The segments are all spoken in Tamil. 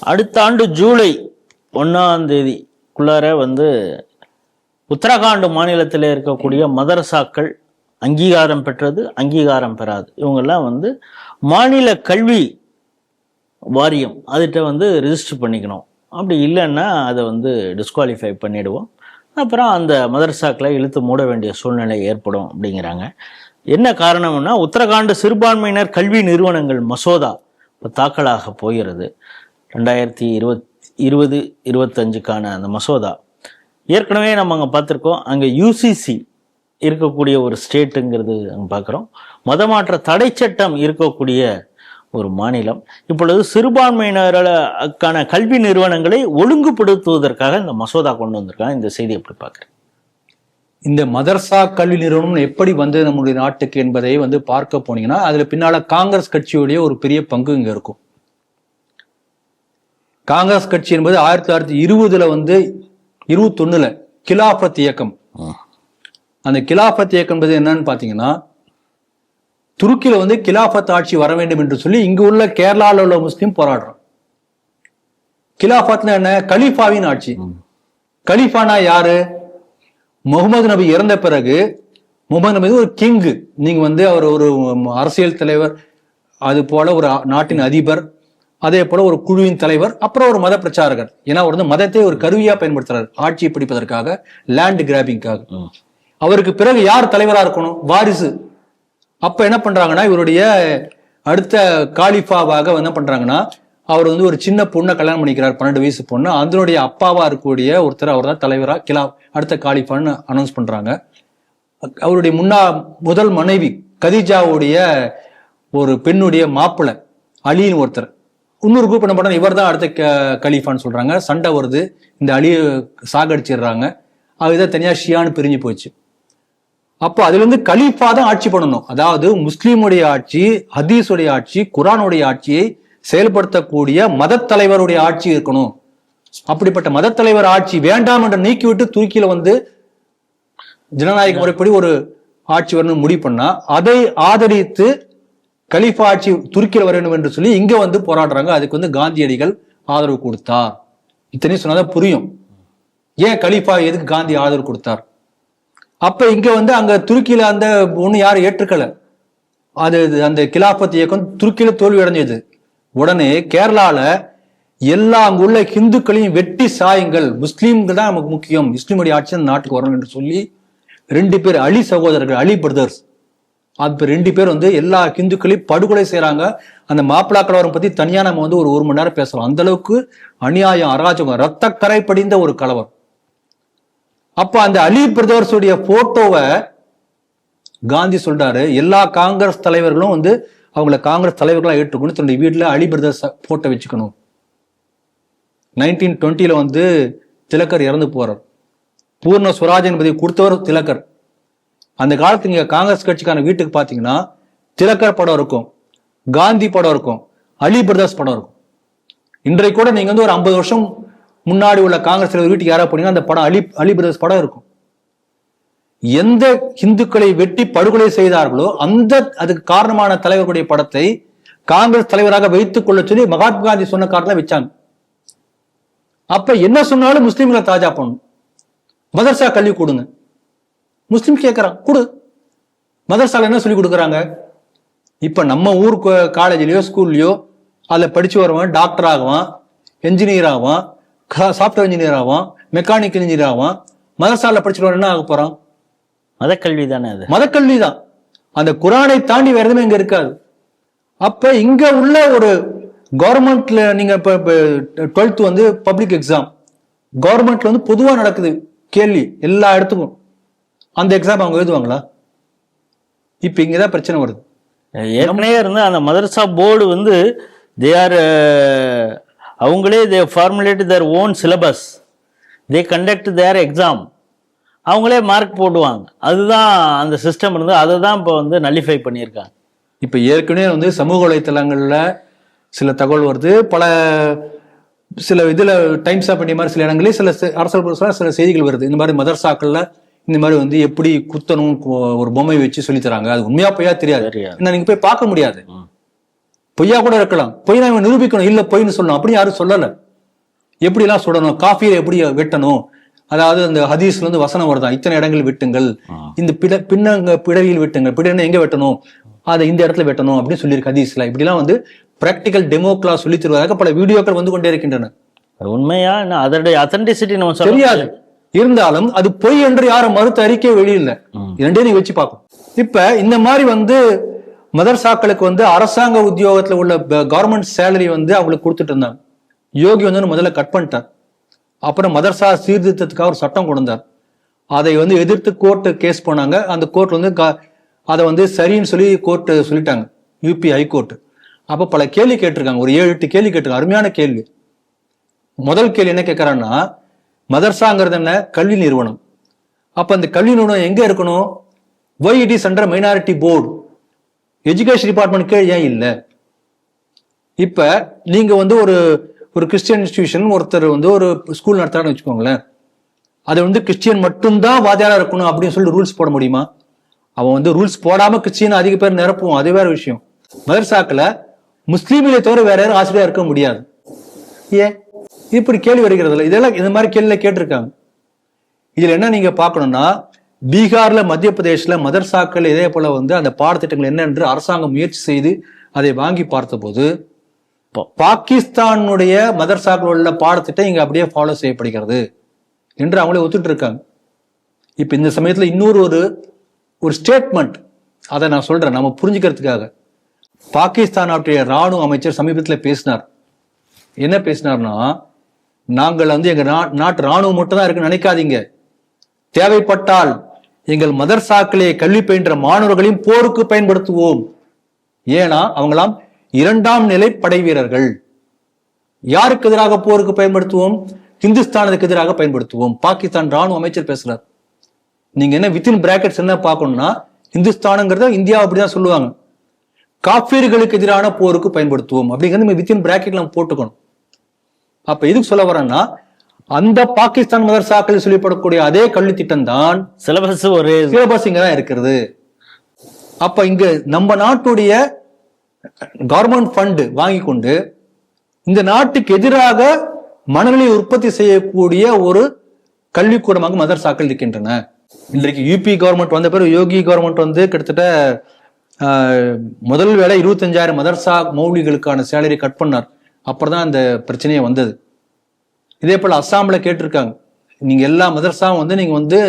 அடுத்த ஆண்டு ஜூலை ஒன்றாம் தேதிக்குள்ளார வந்து உத்தரகாண்ட் மாநிலத்தில் இருக்கக்கூடிய மதரசாக்கள் அங்கீகாரம் பெற்றது அங்கீகாரம் பெறாது. இவங்கெல்லாம் வந்து மாநில கல்வி வாரியம் அதுகிட்ட வந்து ரிஜிஸ்டர் பண்ணிக்கணும். அப்படி இல்லைன்னா அதை வந்து டிஸ்குவாலிஃபை பண்ணிடுவோம். அப்புறம் அந்த மதரசாக்களை இழுத்து மூட வேண்டிய சூழ்நிலை ஏற்படும் அப்படிங்கிறாங்க. என்ன காரணம்னா உத்தரகாண்ட் சிறுபான்மையினர் கல்வி நிறுவனங்கள் மசோதா இப்போ தாக்கலாக போகிறது. ரெண்டாயிரத்தி இருபத் இருபது இருபத்தஞ்சுக்கான அந்த மசோதா. ஏற்கனவே நம்ம அங்கே பார்த்துருக்கோம். அங்கே யூசிசி இருக்கக்கூடிய ஒரு ஸ்டேட்டுங்கிறது அங்கே பார்க்குறோம். மதமாற்ற தடை சட்டம் இருக்கக்கூடிய ஒரு மாநிலம். இப்பொழுது சிறுபான்மையினருக்கான கல்வி நிறுவனங்களை ஒழுங்குபடுத்துவதற்காக இந்த மசோதா கொண்டு வந்திருக்காங்க. இந்த செய்தி எப்படி பார்க்குறேன் இந்த மதர்சா கல்வி நிறுவனம் எப்படி வந்தது நம்முடைய நாட்டுக்கு என்பதை வந்து பார்க்க போனீங்கன்னா அதில் பின்னால் காங்கிரஸ் கட்சியுடைய ஒரு பெரிய பங்கு இங்கே இருக்கும். காங்கிரஸ் கட்சி என்பது ஆயிரத்தி தொள்ளாயிரத்தி இருபதுல வந்து இருபத்தொன்னுல கிலாபத் இயக்கம். அந்த கிலாபத் இயக்கம் என்பது என்னன்னு பாத்தீங்கன்னா துருக்கியில வந்து கிலாபத் ஆட்சி வர வேண்டும் என்று சொல்லி இங்கு உள்ள கேரளால உள்ள முஸ்லீம் போராடுறோம். கிலாபத்னா என்ன? கலீஃபாவின் ஆட்சி. கலீஃபானா யாரு? முகமது நபி இறந்த பிறகு முகமது நபி ஒரு கிங் நீங்க வந்து அவர் ஒரு அரசியல் தலைவர் அது போல ஒரு நாட்டின் அதிபர். அதே போல ஒரு குழுவின் தலைவர் அப்புறம் ஒரு மத பிரச்சாரகர். ஏன்னா அவர் வந்து மதத்தை ஒரு கருவியா பயன்படுத்துறாரு. ஆட்சியை பிடிப்பதற்காக லேண்ட் கிராபிங்காக அவருக்கு பிறகு யார் தலைவரா இருக்கணும்? வாரிசு. அப்ப என்ன பண்றாங்கன்னா இவருடைய அடுத்த காலிஃபாவாக என்ன பண்றாங்கன்னா அவர் வந்து ஒரு சின்ன பொண்ணை கல்யாணம் பண்ணிக்கிறார் பன்னெண்டு வயசு பொண்ணு. அதனுடைய அப்பாவா இருக்கக்கூடிய ஒருத்தர் அவர் தான் தலைவரா கிலா அடுத்த காலிஃபான்னு அனௌன்ஸ் பண்றாங்க. அவருடைய முன்னா முதல் மனைவி கதீஜாவுடைய ஒரு பெண்ணுடைய மாப்பிள்ளை அலின்னு ஒருத்தர். இன்னொரு குரூப் என்ன பண்ணுறாங்க இவர் தான் அடுத்த க- கலீஃபான்னு சொல்கிறாங்க சண்டை வருது. இந்த அழியை சாகடிச்சிடுறாங்க. அதுதான் தனியாக ஷியான்னு பிரிஞ்சு போச்சு. அப்போ அதுலேருந்து கலீஃபா தான் ஆட்சி பண்ணணும். அதாவது முஸ்லீமுடைய ஆட்சி ஹதீஸுடைய ஆட்சி குரானுடைய ஆட்சியை செயல்படுத்தக்கூடிய மதத்தலைவருடைய ஆட்சி இருக்கணும். அப்படிப்பட்ட மதத்தலைவர் ஆட்சி வேண்டாம் என்று நீக்கிவிட்டு தூக்கியில் வந்து ஜனநாயக முறைப்படி ஒரு ஆட்சி வரணும்னு முடிவு பண்ணா அதை ஆதரித்து கலீஃபா ஆட்சி துருக்கியில் வர வேண்டும் என்று சொல்லி இங்க வந்து போராடுறாங்க. அதுக்கு வந்து காந்தியடிகள் ஆதரவு கொடுத்தார். இத்தனையும் சொன்னாதான் புரியும். ஏன் கலீஃபா எதுக்கு காந்தி ஆதரவு கொடுத்தார்? அப்ப இங்க வந்து அங்க துருக்கியில அந்த ஒண்ணு யாரும் ஏற்றுக்கல. அது அந்த கிலாபத் இயக்கம் துருக்கியில தோல்வி அடைஞ்சது உடனே கேரளால எல்லா அங்க உள்ள ஹிந்துக்களையும் வெட்டி சாயுங்கள். முஸ்லீம்கள் தான் நமக்கு முக்கியம். முஸ்லீமுடைய ஆட்சி நாட்டுக்கு வரணும் என்று சொல்லி ரெண்டு பேர் அலி சகோதரர்கள் அலி பிரதர்ஸ் அது ரெண்டு பேர் வந்து எல்லா ஹிந்துக்களையும் படுகொலை செய்கிறாங்க அந்த மாப்பிளா கலவரம் பற்றி தனியாக நம்ம வந்து ஒரு ஒரு மணி நேரம் பேசலாம். அந்த அளவுக்கு அநியாயம் அராஜகம் ரத்தக்கரை படிந்த ஒரு கலவரம். அப்போ அந்த அலி பிரதர்ஸுடைய போட்டோவை காந்தி சொல்றாரு. எல்லா காங்கிரஸ் தலைவர்களும் வந்து அவங்கள காங்கிரஸ் தலைவர்களாக ஏற்றுக்கணும். தன்னுடைய வீட்டில் அலி பிரதர்ஸ் போட்டோ வச்சுக்கணும். நைன்டீன் டுவெண்ட்டியில் வந்து திலக்கர் இறந்து போறார். பூர்ண சுவராஜ் என்பதை கொடுத்தவர் திலக்கர் அந்த காலத்து நீங்க காங்கிரஸ் கட்சிக்கான வீட்டுக்கு பாத்தீங்கன்னா திலக்கர் படம் இருக்கும் காந்தி படம் இருக்கும் அலி பிரதர்ஸ் படம் இருக்கும். இன்றைக்கு கூட நீங்க வந்து ஒரு ஐம்பது வருஷம் முன்னாடி உள்ள காங்கிரஸ் தலைவர் வீட்டுக்கு யாராவது போனீங்கன்னா அந்த படம் அலி அலி பிரதர்ஸ் படம் இருக்கும். எந்த இந்துக்களை வெட்டி படுகொலை செய்தார்களோ அந்த அதுக்கு காரணமான தலைவர்களுடைய படத்தை காங்கிரஸ் தலைவராக வைத்துக் கொள்ள சொல்லி மகாத்மா காந்தி சொன்ன காரணம் வச்சாங்க. அப்ப என்ன சொன்னாலும் முஸ்லீம்களை தாஜா பண்ணும் மதர்சா கல்வி கொடுங்க. முஸ்லீம் கேட்கறான் கொடு. மதர்சால என்ன சொல்லி கொடுக்குறாங்க? இப்ப நம்ம ஊர் காலேஜ்லயோ ஸ்கூல்லயோ அதுல படிச்சு வருவான் டாக்டர் ஆகுவான் என்ஜினியர் ஆவான் சாஃப்ட்வேர் இன்ஜினியர் ஆவான் மெக்கானிக்கல் இன்ஜினியர் ஆவான். மதர்சால படிச்சுட்டு என்ன ஆக போறான்? மதக்கல்வி தானே அது. மதக்கல்வி தான். அந்த குரானை தாண்டி வேற எதுவுமே இங்க இருக்காது. அப்ப இங்க உள்ள ஒரு கவர்மெண்ட்ல நீங்க இப்ப டுவெல்த் வந்து பப்ளிக் எக்ஸாம் கவர்மெண்ட்ல வந்து பொதுவா நடக்குது கேள்வி எல்லா இடத்துக்கும். அந்த எக்ஸாம் அவங்க எழுதுவாங்களா? இப்ப இங்கதான் பிரச்சனை வருது. ஏற்கனவே இருந்த அந்த மதரசா போர்டு வந்து தே ஆர் அவங்களே they formulate their own syllabus they conduct their exam அவங்களே மார்க் போடுவாங்க. அதுதான் அந்த சிஸ்டம் இருந்து அதை தான் இப்போ வந்து நல்லிஃபை பண்ணியிருக்காங்க. இப்ப ஏற்கனவே வந்து சமூக வலைத்தளங்கள்ல சில தகவல் வருது. பல சில இதுல டைம்ஸ் ஆஃப் இந்தியா மாதிரி சில இடங்களில் சில புரட்சியில சில செய்திகள் வருது. இந்த மாதிரி மதர்சாக்கள்ல இந்த மாதிரி வந்து எப்படி குத்தணும் ஒரு பொம்மை வச்சு சொல்லி தராங்க. அது உண்மையா பொய்யா தெரியாது. நீங்க போய் பார்க்க முடியாது. பொய்யா கூட இருக்கலாம். பொய் நான் நிரூபிக்கணும். இல்ல பொய்ன்னு சொல்லணும். அப்படி யாரும் சொல்லல. எப்படி எல்லாம் சுடணும்? காஃபியை எப்படி வெட்டணும்? அதாவது அந்த ஹதீஸ்ல இருந்து வசனம் வருதா. இத்தனை இடங்கள் வெட்டுங்கள். இந்த பிட பின்னங்க பிடரியில் வெட்டுங்கள். பிடனை எங்க வெட்டணும்? அதை இந்த இடத்துல வெட்டணும் அப்படின்னு சொல்லியிருக்கு ஹதீஸ்ல. இப்படிலாம் வந்து பிராக்டிக்கல் டெமோ கிளாஸ் சொல்லி தருவதாக பல வீடியோக்கள் வந்து கொண்டே இருக்கின்றன. உண்மையா? என்ன? அதோடைய அத்தன்டிசிட்டி நம்ம சொல்ல தெரியாது. இருந்தாலும் அது பொய் என்று யாரும் மறுத்த அறிக்கை வெளியில ம். இரண்டையும் நீங்க வச்சு பார்க்கணும் இப்ப இந்த மாதிரி வந்து மதர்சாக்களுக்கு வந்து அரசாங்க உத்தியோகத்துல உள்ள கவர்மெண்ட் சேலரி வந்து அவங்களுக்கு கொடுத்துட்டு இருந்தாங்க. யோகி வந்து முதல்ல கட் பண்ணிட்டார். அப்புறம் மதர்சா சீர்திருத்தத்துக்காக ஒரு சட்டம் கொண்டு வந்தார். அதை வந்து எதிர்த்து கோர்ட்டு கேஸ் போனாங்க அந்த கோர்ட் வந்து அதை வந்து சரின்னு சொல்லி கோர்ட்டு சொல்லிட்டாங்க. யூபி ஹைகோர்ட் அப்ப பல கேள்வி கேட்டிருக்காங்க. ஒரு ஏழு எட்டு கேள்வி கேட்டிருக்காங்க. அருமையான கேள்வி. முதல் கேள்வி என்ன கேட்கறான்னா மதர்சாங்கிறது என்ன? கல்வி நிறுவனம். அப்போ அந்த கல்வி நிறுவனம் எங்கே இருக்கணும்? Why it is under minority board education department கீழே ஏன் இல்லை? இப்போ நீங்கள் வந்து ஒரு ஒரு கிறிஸ்டியன் இன்ஸ்டியூஷன் ஒருத்தர் வந்து ஒரு ஸ்கூல் நடத்துறான்னு வச்சுக்கோங்களேன். அது வந்து கிறிஸ்டியன் மட்டும்தான் வாத்தியாரா இருக்கணும் அப்படின்னு சொல்லி ரூல்ஸ் போட முடியுமா? அவன் வந்து ரூல்ஸ் போடாமல் கிறிஸ்டியன் அதிக பேர் நிரப்புவோம் அது வேற விஷயம். மதர்சாக்கில் முஸ்லீமிலே தவிர வேற யாரும் ஆசிரியராக இருக்க முடியாது. ஏன்? இப்படி கேள்வி வருகிறதுல இதெல்லாம் இந்த மாதிரி கேள்வியில கேட்டிருக்காங்க. இதுல என்ன நீங்க பார்க்கணும்னா பீகார்ல மத்திய பிரதேஷ்ல மதர்சாக்கள் இதே போல வந்து அந்த பாடத்திட்டங்கள் என்னென்று அரசாங்கம் முயற்சி செய்து அதை வாங்கி பார்த்தபோது பாகிஸ்தானுடைய மதர்சாக்கள் உள்ள பாடத்திட்டம் இங்க அப்படியே ஃபாலோ செய்யப்படுகிறது என்று அவங்களே ஒத்துட்டு இருக்காங்க இப்ப இந்த சமயத்துல இன்னொரு ஒரு ஒரு ஸ்டேட்மெண்ட் அதை நான் சொல்றேன். நம்ம புரிஞ்சுக்கிறதுக்காக. பாகிஸ்தானுடைய ராணுவ அமைச்சர் சமீபத்தில் பேசினார். என்ன பேசினார்னா நாங்கள் வந்து எங்க நா- நாட்டு ராணுவம் மட்டும் தான் இருக்குன்னு நினைக்காதீங்க. தேவைப்பட்டால் எங்கள் மதர்சாக்களே கல்வி பயின்ற மாணவர்களையும் போருக்கு பயன்படுத்துவோம். ஏன்னா அவங்களாம் இரண்டாம் நிலை படை வீரர்கள். யாருக்கு எதிராக போருக்கு பயன்படுத்துவோம்? ஹிந்துஸ்தானுக்கு எதிராக பயன்படுத்துவோம். பாகிஸ்தான் ராணுவ அமைச்சர் பேசுறார். நீங்க என்ன வித்தின் பிராக்கெட்ஸ் என்ன பார்க்கணும்னா இந்துஸ்தானுங்கிறத இந்தியா அப்படிதான் சொல்லுவாங்க. காப்பீர்களுக்கு எதிரான போருக்கு பயன்படுத்துவோம். அப்படிங்கிறது நம்ம வித்தின் பிராக்கெட்ல நம்ம போட்டுக்கணும். அப்ப எதுக்கு சொல்ல வரேன்னா அந்த பாகிஸ்தான் மதரசாக்களில் சொல்லப்படக்கூடிய அதே கல்வி திட்டம் தான் சிலபஸ் ஒரே சிலபஸ் இங்க தான் இருக்கிறது. அப்ப இங்க நம்ம நாட்டுடைய கவர்மெண்ட் ஃபண்ட் வாங்கி கொண்டு இந்த நாட்டுக்கு எதிராக மனநிலை உற்பத்தி செய்யக்கூடிய ஒரு கல்விக்கூடமாக மதரசாக்கள் இருக்கின்றன. இன்றைக்கு யூபி கவர்மெண்ட் வந்த பிறகு யோகி கவர்மெண்ட் வந்து கிட்டத்தட்ட முதல் வேலை இருபத்தஞ்சாயிரம் மதரசா மௌலிகளுக்கான சேலரி கட் பண்ணார். அப்புறம் தான் அந்த பிரச்சனையே வந்தது. இதே போல் அஸ்ஸாமில் கேட்டிருக்காங்க. நீங்கள் எல்லா மதரசாவும் வந்து நீங்கள் வந்து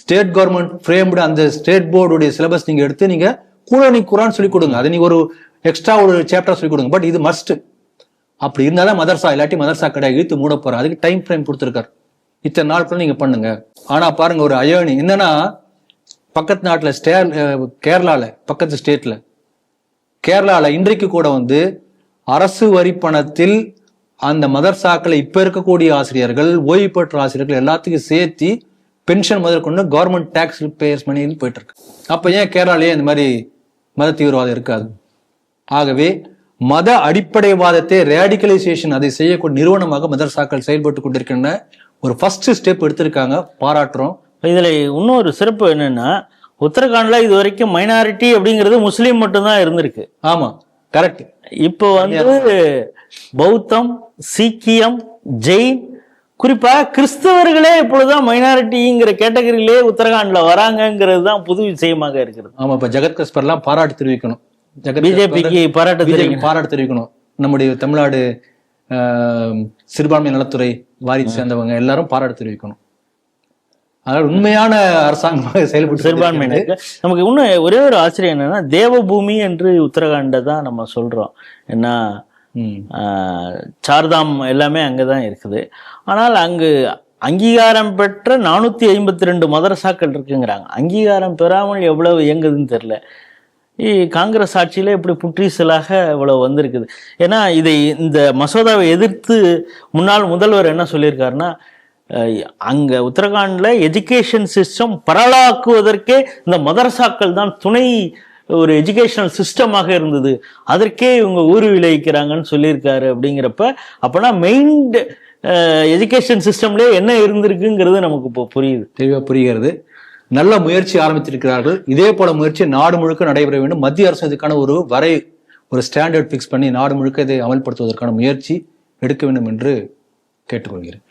ஸ்டேட் கவர்மெண்ட் ஃப்ரேம்டு அந்த ஸ்டேட் போர்டுடைய சிலபஸ் நீங்கள் எடுத்து நீங்கள் கூட குரான் சொல்லிக் கொடுங்க. அதை நீங்கள் ஒரு எக்ஸ்ட்ரா ஒரு சாப்டர் சொல்லிக் கொடுங்க. பட் இது மஸ்ட் அப்படி இருந்தாதான் மதர்சா இல்லாட்டி மதர்சா கடை இழுத்து மூட போறோம் அதுக்கு டைம் ஃப்ரேம் கொடுத்துருக்காரு. இத்தனை நாட்கள் நீங்கள் பண்ணுங்க. ஆனால் பாருங்கள் ஒரு அயோனி என்னன்னா பக்கத்து நாட்டில் ஸ்டே கேரளாவில் பக்கத்து ஸ்டேட்டில் கேரளாவில் இன்றைக்கு கூட வந்து அரசு வரி பணத்தில் அந்த மதர்சாக்களை இப்ப இருக்கக்கூடிய ஆசிரியர்கள் ஓய்வு பெற்ற ஆசிரியர்கள் எல்லாத்துக்கும் சேர்த்து பென்ஷன் முதற்கொண்டு கவர்மெண்ட் டேக்ஸ் பேயர்ஸ் மணியில் போயிட்டு இருக்கு அப்ப ஏன் கேரளாலயே இந்த மாதிரி மத தீவிரவாதம் இருக்காது? ஆகவே மத அடிப்படைவாதத்தை ரேடிகலைசேஷன் அதை செய்யக்கூடிய நிறுவனமாக மதரசாக்கள் செயல்பட்டு கொண்டிருக்கின்றன. ஒரு ஃபர்ஸ்ட் ஸ்டெப் எடுத்திருக்காங்க பாராட்டுறோம். இதுல இன்னொரு சிறப்பு என்னன்னா உத்தரகாண்ட்ல இது வரைக்கும் மைனாரிட்டி அப்படிங்கிறது முஸ்லீம் மட்டும்தான் இருந்திருக்கு. ஆமா. கரெக்ட் இப்போ வந்து பௌத்தம் சீக்கியம் ஜெயின் குறிப்பா கிறிஸ்தவர்களே இப்பொழுதுதான் மைனாரிட்டிங்கிற கேட்டகரியிலே உத்தரகாண்ட்ல வராங்கங்கிறது தான் புது விஷயமாக இருக்கிறது. ஆமா இப்ப ஜெகத் கஸ்பர்லாம் பாராட்டு தெரிவிக்கணும். பிஜேபிக்கு பாராட்டு பாராட்டு தெரிவிக்கணும். நம்முடைய தமிழ்நாடு ஆஹ், சிறுபான்மை நலத்துறை வாரிசு சேர்ந்தவங்க எல்லாரும் பாராட்டு தெரிவிக்கணும். அதாவது உண்மையான அரசாங்கமாக செயல்பட்டு சிறுபான்மையினருக்கு நமக்கு இன்னும் ஒரே ஒரு ஆச்சரியம் என்னன்னா தேவபூமி என்று உத்தரகாண்டை தான் நம்ம சொல்றோம். ஏன்னா. ஆஹ், சார்தாம் எல்லாமே அங்கதான் இருக்குது. ஆனால் அங்கு அங்கீகாரம் பெற்ற நானூத்தி ஐம்பத்தி ரெண்டு மதரசாக்கள் இருக்குங்கிறாங்க. அங்கீகாரம் பெறாமல் எவ்வளவு இயங்குதுன்னு தெரியல. இ- காங்கிரஸ் ஆட்சியில இப்படி புற்றீசலாக இவ்வளவு வந்திருக்குது. ஏன்னா இதை இந்த மசோதாவை எதிர்த்து முன்னாள் முதல்வர் என்ன சொல்லியிருக்காருன்னா அங்கே உத்தரகாண்டில் எஜுகேஷன் சிஸ்டம் பரவலாக்குவதற்கே இந்த மதரசாக்கள் தான் துணை ஒரு எஜுகேஷனல் சிஸ்டமாக இருந்தது. அதற்கே இவங்க ஊறு விளைவிக்கிறாங்கன்னு சொல்லியிருக்காரு அப்படிங்கிறப்ப அப்போனா மெயின் எஜுகேஷன் சிஸ்டம்லேயே என்ன இருந்திருக்குங்கிறது நமக்கு இப்போ புரியுது. தெளிவாக புரிகிறது. நல்ல முயற்சி ஆரம்பித்திருக்கிறார்கள். இதே போல முயற்சி நாடு முழுக்க நடைபெற வேண்டும். மத்திய அரசு இதுக்கான ஒரு வரை ஒரு ஸ்டாண்டர்ட் ஃபிக்ஸ் பண்ணி நாடு முழுக்க இதை அமல்படுத்துவதற்கான முயற்சி எடுக்க வேண்டும் என்று கேட்டுக்கொள்கிறேன்.